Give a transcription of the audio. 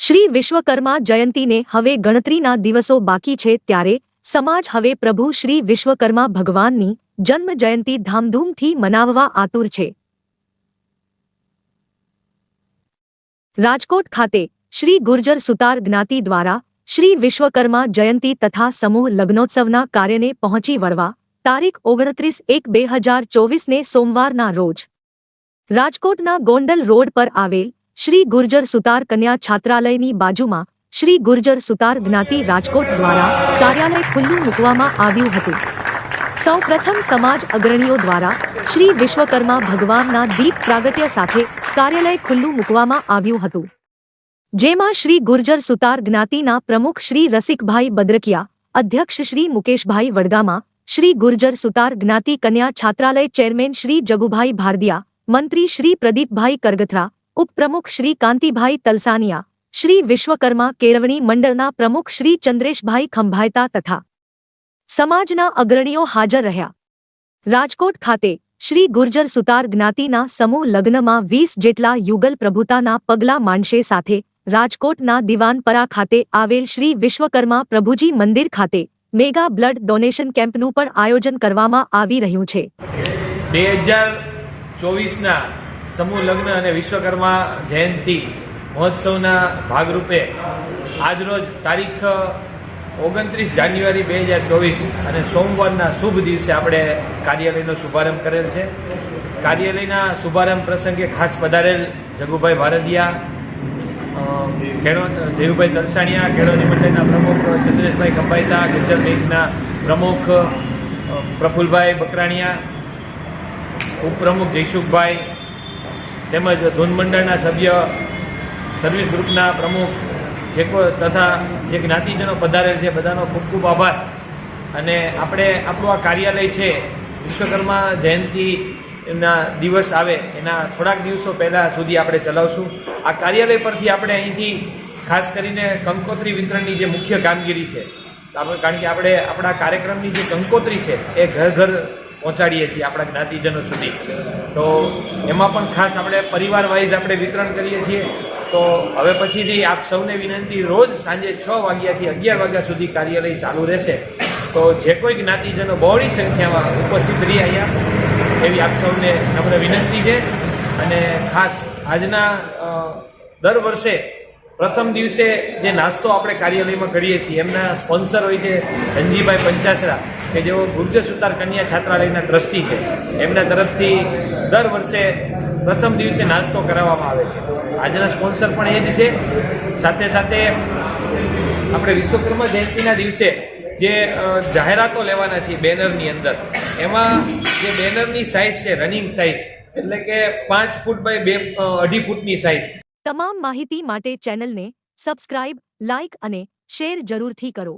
શ્રી વિશ્વકર્મા જયંતીને હવે ગણતરીના દિવસો બાકી છે ત્યારે સમાજ હવે પ્રભુ શ્રી વિશ્વકર્મા ભગવાનની જન્મ જયંતી ધામધૂમથી મનાવવા આતુર છે. રાજકોટ ખાતે શ્રી ગુર્જર સુતાર જ્ઞાતિ દ્વારા શ્રી વિશ્વકર્મા જયંતી તથા સમૂહ લગ્નોત્સવના કાર્યને પહોંચી વળવા તારીખ ઓગણત્રીસ એક બે હજાર ચોવીસને સોમવારના રોજ રાજકોટના ગોંડલ રોડ પર આવેલ શ્રી ગુર્જર સુતાર કન્યા છાત્રાલયની બાજુમાં શ્રી ગુર્જર સુતાર જ્ઞાતિ રાજકોટ દ્વારા કાર્યાલય ખુલ્લું મૂકવામાં આવ્યું હતું. સૌ પ્રથમ સમાજ અગ્રણીઓ દ્વારા શ્રી વિશ્વકર્મા ભગવાનના દીપ પ્રાગટ્ય સાથે કાર્યાલય ખુલ્લું મૂકવામાં આવ્યું હતું. જેમાં શ્રી ગુર્જર સુતાર જ્ઞાતિના પ્રમુખ શ્રી રસિકભાઈ બદ્રકિયા, અધ્યક્ષ શ્રી મુકેશભાઈ વડગામા, શ્રી ગુર્જર સુતાર જ્ઞાતિ કન્યા છાત્રાલય ચેરમેન શ્રી જગુભાઈ ભારદિયા મંત્રી શ્રી પ્રદીપભાઈ કરગથરા, ઉપપ્રમુખ શ્રી કાંતિભાઈ તલસાનિયા, શ્રી વિશ્વકર્મા કેળવણી મંડળના પ્રમુખ શ્રી ચંદ્રેશભાઈ ખંભાયતા તથા સમાજના અગ્રણીઓ હાજર રહ્યા. રાજકોટ ખાતે શ્રી ગુર્જર સુતાર જ્ઞાતિના સમૂહ લગ્નમાં વીસ જેટલા યુગલ પ્રભુતાના પગલા માંડશે સાથે રાજકોટના દિવાનપરા ખાતે આવેલ શ્રી વિશ્વકર્મા પ્રભુજી મંદિર ખાતે મેગા બ્લડ ડોનેશન કેમ્પનું પણ આયોજન કરવામાં આવી રહ્યું છે. બે હજાર ચોવીસના સમૂહ લગ્ન અને વિશ્વકર્મા જયંતિ મહોત્સવના ભાગરૂપે આજરોજ તારીખ ઓગણત્રીસ જાન્યુઆરી બે હજાર ચોવીસ અને સોમવારના શુભ દિવસે આપણે કાર્યાલયનો શુભારંભ કરેલ છે. કાર્યાલયના શુભારંભ પ્રસંગે ખાસ પધારેલ જગુભાઈ ભારદિયા ખેડો જયુભાઈ દલસાણિયા ખેડોની મંડળના પ્રમુખ ચંદ્રેશભાઈ ખંભાઈતા ગુજર બેંકના પ્રમુખ પ્રફુલભાઈ બકરાણિયા ઉપપ્રમુખ જયસુખભાઈ તેમજ ધૂન સભ્ય, સર્વિસ ગ્રુપના પ્રમુખ જે તથા જે જ્ઞાતિજનો પધારેલ છે, બધાનો ખૂબ ખૂબ આભાર. અને આપણે આપણું આ કાર્યાલય છે, વિશ્વકર્મા જયંતિના દિવસ આવે, એના થોડાક દિવસો પહેલાં સુધી આપણે ચલાવશું. આ કાર્યાલય પરથી આપણે અહીંથી ખાસ કરીને કંકોત્રી વિતરણની જે મુખ્ય કામગીરી છે આપણે કારણ કે આપણે આપણા કાર્યક્રમની જે કંકોત્રી છે, એ ઘર ઘર પહોંચાડીએ છીએ આપણા જ્ઞાતિજનો સુધી. તો એમાં પણ ખાસ આપણે પરિવાર વાઇઝ આપણે વિતરણ કરીએ છીએ. તો હવે પછીથી આપ સૌને વિનંતી, રોજ સાંજે છ વાગ્યાથી અગિયાર વાગ્યા સુધી કાર્યાલય ચાલુ રહેશે. તો જે કોઈ જ્ઞાતિજનો બહોળી સંખ્યામાં ઉપસ્થિત રહી અહીંયા, એવી આપ સૌને નમ્ર વિનંતી છે. અને ખાસ આજના દર વર્ષે પ્રથમ દિવસે જે નાસ્તો આપણે કાર્યાલયમાં કરીએ છીએ, એમના સ્પોન્સર હોય છે ધનજીભાઈ પંચાસરા. કે જેઓ ગુર્જર સુતાર કન્યા છાત્રાલયના ટ્રસ્ટી છે, એમના તરફથી દર વર્ષે પ્રથમ દિવસે નાસ્તો કરાવવામાં આવે છે. આજના સ્પોન્સર પણ એ જ છે. સાથે સાથે આપણે વિશ્વકર્મા જયંતિના દિવસે જે જાહેરાતો લેવાના છે બેનરની અંદર, એમાં જે બેનરની સાઇઝ છે રનિંગ સાઇઝ એટલે કે પાંચ ફૂટ બાય બે અઢી ફૂટની સાઇઝ તમામ માહિતી માટે ચેનલને સબસ્ક્રાઇબ લાઇક અને શેર જરૂરથી કરો.